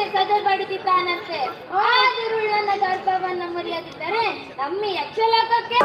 ಮುಂದೆ ಸದರ್ ಪಡುತ್ತಿದ್ದಾನಂತೆ ಆದರೂ ನನ್ನ ಗರ್ಭವನ್ನು ಮುರಿಯದಿದ್ದರೆ ತಮ್ಮಿ ಯಕ್ಷಲೋಕಕ್ಕೆ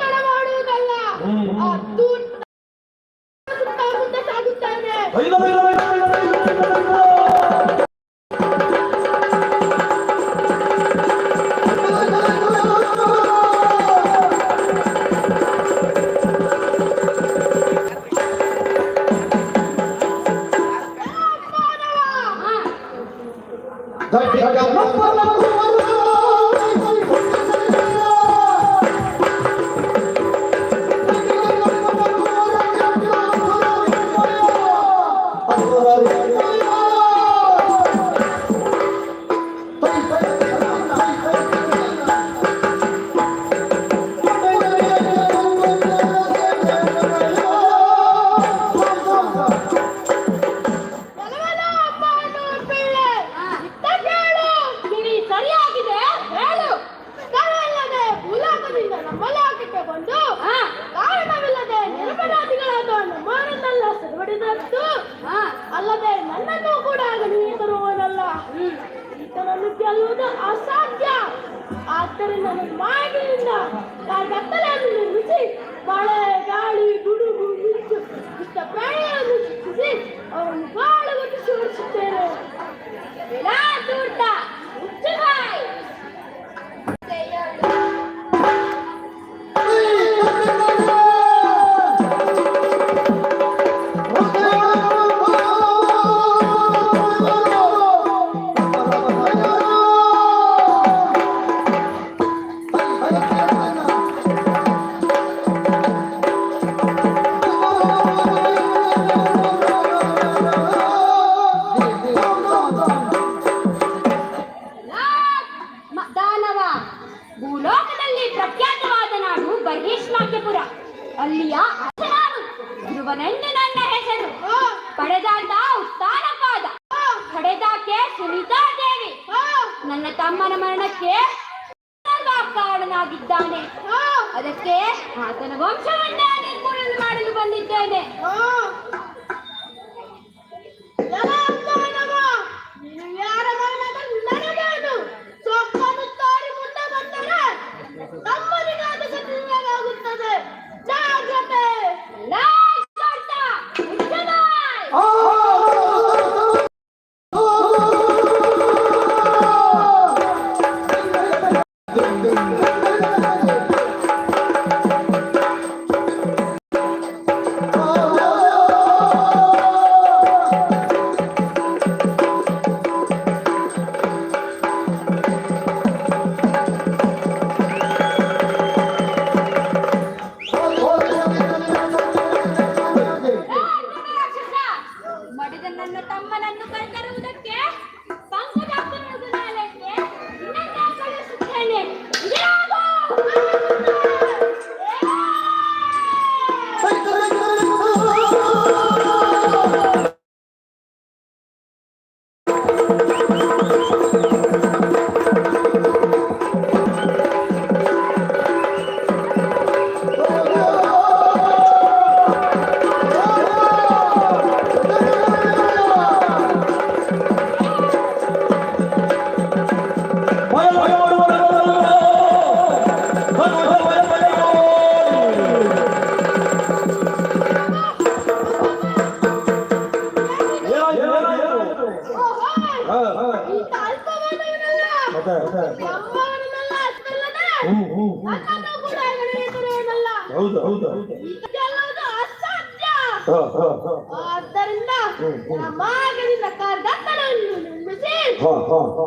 ತಡವಾಡುವುದಲ್ಲ. ತನ್ನ ನಾನು ಮಾಡಿಲ್ಲ ನಾನು ಬೆತ್ತಲೆಯನ್ನು ನಿಲ್ಲಿಸಿ ಮಳೆ ಗಾಳಿ ಗುಡುಗು ನಿಂತು ಇಷ್ಟ ಬೆಳೆಯನ್ನು ಶಿಕ್ಷಿಸಿ ಅವನು ಬಾಳು ಹೊತ್ತು ಸೋರಿಸುತ್ತೇನೆ ಎಲ್ಲ ದೂಡ್ಡ ಅಲ್ಲಿಯ ನನ್ನ ಹೆಸರು. ಪಡೆದಾದ ಉತ್ತಾನಪಾದ ಪಡೆದಾಕೆ ಸುನೀತಾ ದೇವಿ. ನನ್ನ ತಮ್ಮನ ಮರಣಕ್ಕೆ ಕಾರಣನಾಗಿದ್ದಾನೆ. ಅದಕ್ಕೆ ಆತನ ವಂಶವನ್ನ ನಿರ್ಮೂಲನೆ ಮಾಡಲು ಬಂದಿದ್ದೇನೆ. ಆದ್ದರಿಂದ ಮಾರ್ಗದಿಂದ ಕಾರ್ಗತ್ತಲನ್ನು ನಿರ್ಮಿಸಿ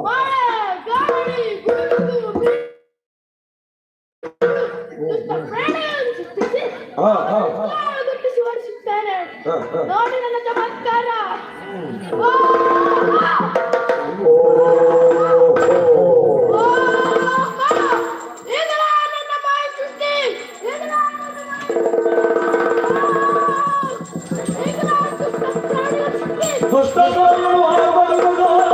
ಮಳೆ ಗಾಳಿ ಗುಡುಗು ನೋಡಿ ನನ್ನ ಚಮತ್ಕಾರ. দুষ্ট কর্ম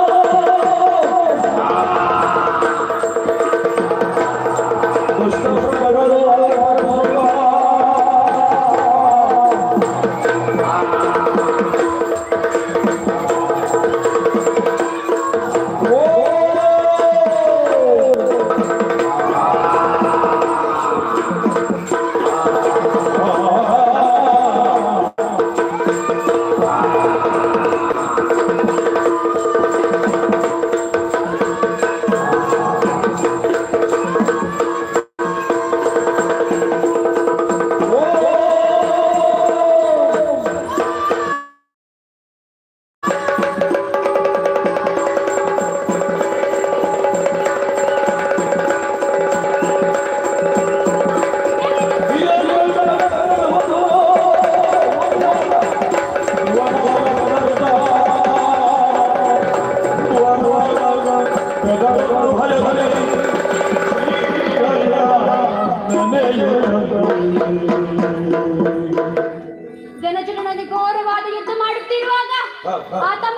आता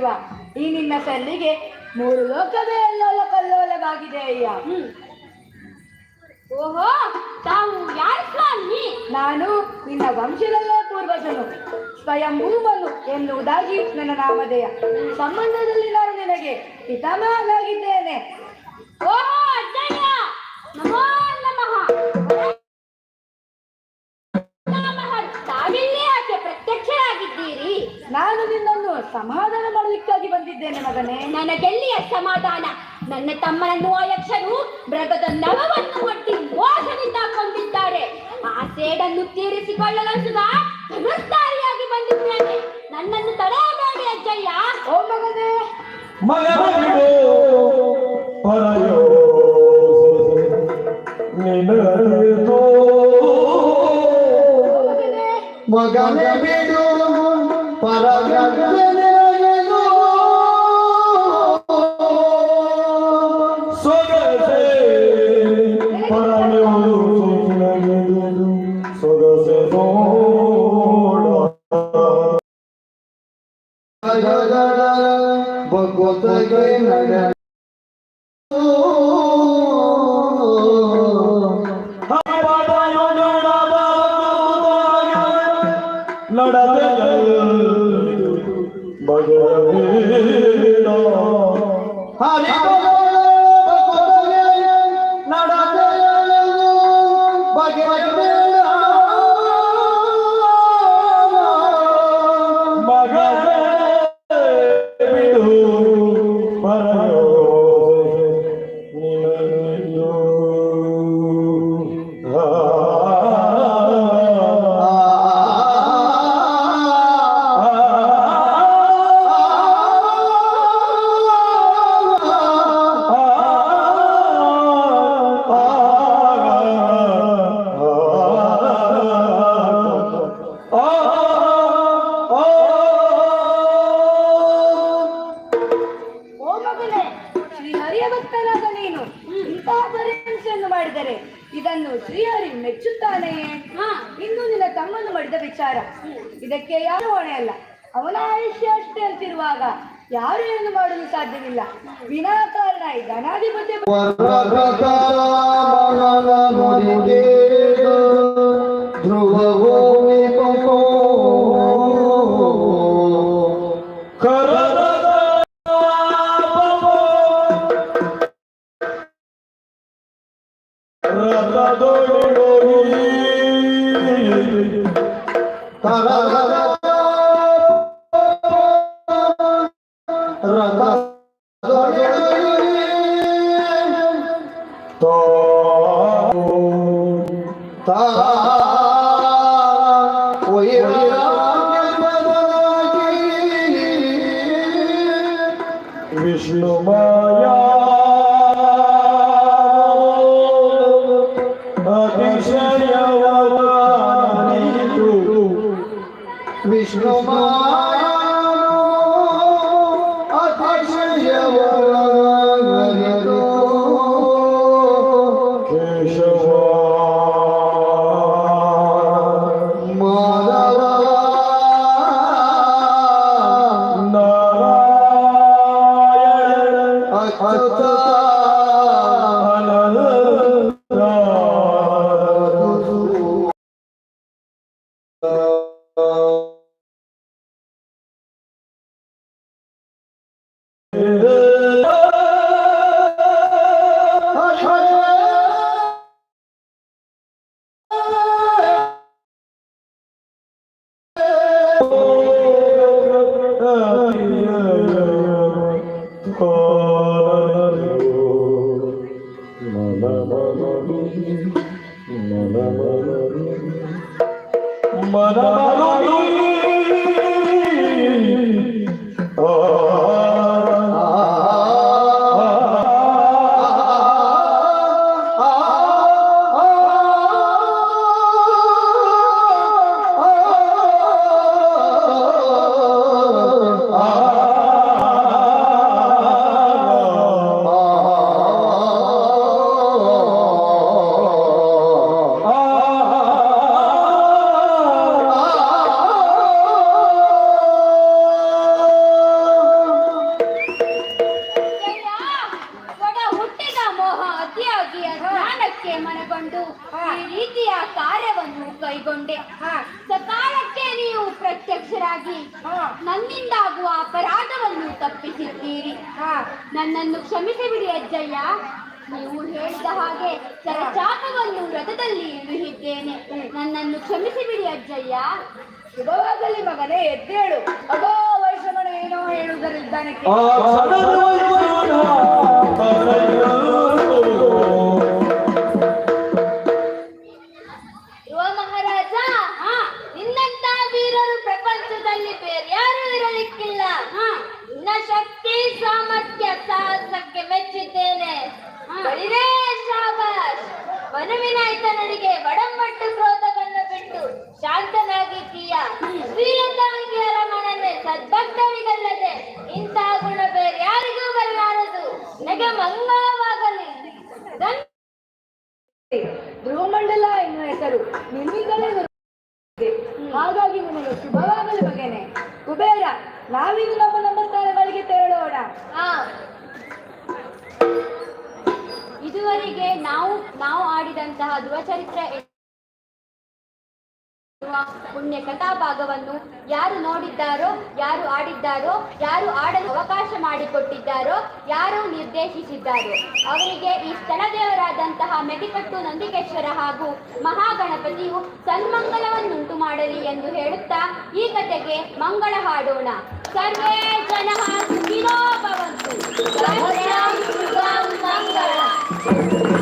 ಬಡಬಾಗಲದಂತಿರುವ ಈ ನಿನ್ನ ಸಲ್ಲಿಗೆ ಮೂರು ಲೋಕವೇ ಅಲ್ಲೋಲ ಕಲ್ಲೋಲವಾಗಿದೆ ಅಯ್ಯ. ಓಹೋ ತಾವು ಯಾರು ಸ್ವಾಮಿ? ನಾನು ನಿನ್ನ ವಂಶದಲ್ಲೇ ಪೂರ್ವಜನು ಸ್ವಯಂ ಭೂಮನು ಎನ್ನುವುದಾಗಿ ನನ್ನ ನಾಮಧೇಯ. ಸಂಬಂಧದಲ್ಲಿ ನಾನು ನಿನಗೆ ಪಿತಾಮಹನಾಗಿದ್ದೇನೆ. ಓಹೋ ಅಜ್ಜಯ್ಯ! ಸಮಾಧಾನ ಮಾಡಲಿಕ್ಕಾಗಿ ಬಂದಿದ್ದೇನೆ ಮಗನೇ. ನನಗೆಲ್ಲಿಯ ಸಮಾಧಾನ? ನನ್ನ ತಮ್ಮನನ್ನು ಆ ಯಕ್ಷರು ಮೃಗದ ನವವನ್ನು ಒಟ್ಟಿ ಮೋಸದಿಂದ ಕೊಂದಿದ್ದಾರೆ. ಆ ಸೇಡನ್ನು ತೀರಿಸಿಕೊಳ್ಳಲು ಸುಧಾ ಬಂದಿದ್ದೇನೆ. ನನ್ನನ್ನು ತಡೆಯಬೇಡಿ ಅಜ್ಜಯ್ಯ. ಓ ಮಗನೇ. ಮಗನೇ. ಮಗನ ಬಿಡು ಪರಗನೆ Amen. ಭಕ್ತನಾದ ನೀನು. ಇಂತಹ ಪರೀಕ್ಷೆಯನ್ನು ಮಾಡಿದರೆ ಇದನ್ನು ಶ್ರೀಹರಿ ಮೆಚ್ಚುತ್ತಾನೆ. ಇನ್ನು ನಿನ್ನ ತಮ್ಮನ್ನು ಮಾಡಿದ ವಿಚಾರ. ಇದಕ್ಕೆ ಯಾರು ಹೊಣೆ ಅಲ್ಲ. ಅವನ ಆಯುಷ್ಯ ಅಷ್ಟೇ ಅಂತಿರುವಾಗ ಯಾರು ಏನು ಮಾಡಲು ಸಾಧ್ಯವಿಲ್ಲ. ವಿನಾಕಾರಣ ಧನಾಧಿಪತ್ಯ Salvador Oh ಸರಚಾಪವನ್ನು ರಥದಲ್ಲಿ ಇಳಿಹಿದ್ದೇನೆ ನನ್ನನ್ನು ಕ್ಷಮಿಸಿ ಬಿಡಿ ಅಜ್ಜಯ್ಯ. ಶುಭವಾಗಲಿ ಮಗನೇ ಎದ್ದೇಳು. ಅಗೋ ವೈಷ್ಣವನು ಏನೋ ಹೇಳುವುದರಿದ್ದಾನೆ ಎನ್ನುವ ಪುಣ್ಯ ಕಥಾಭಾಗವನ್ನು ಯಾರು ನೋಡಿದ್ದಾರೋ, ಯಾರು ಆಡಿದ್ದಾರೋ, ಯಾರು ಆಡಲು ಅವಕಾಶ ಮಾಡಿಕೊಟ್ಟಿದ್ದಾರೋ, ಯಾರು ನಿರ್ದೇಶಿಸಿದ್ದಾರೋ, ಅವರಿಗೆ ಈ ಸ್ಥಳದೇವರಾದಂತಹ ಮೆದಿಕಟ್ಟು ನಂದಿಕೇಶ್ವರ ಹಾಗೂ ಮಹಾಗಣಪತಿಯು ಸನ್ಮಂಗಲವನ್ನುಂಟು ಮಾಡಲಿ ಎಂದು ಹೇಳುತ್ತಾ ಈ ಕಥೆಗೆ ಮಂಗಳ ಹಾಡೋಣ. ಸರ್ವೇ ಜನ ಸುಖಿನೋ ಭವಂತು. ಮಂಗಳಂ.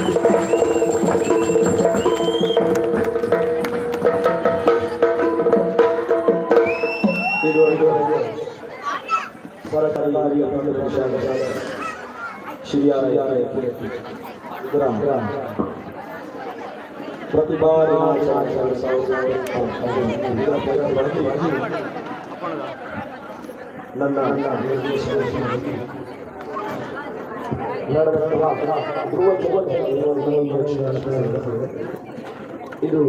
ಸರ್ಕಾರಿ ಶಿರಿಯಾರ ಗ್ರಾಮ ಪ್ರತಿ ಬಾರಿ ನನ್ನ ನಡೆದ ಧ್ರುವ ಜಗತ್ ಇದು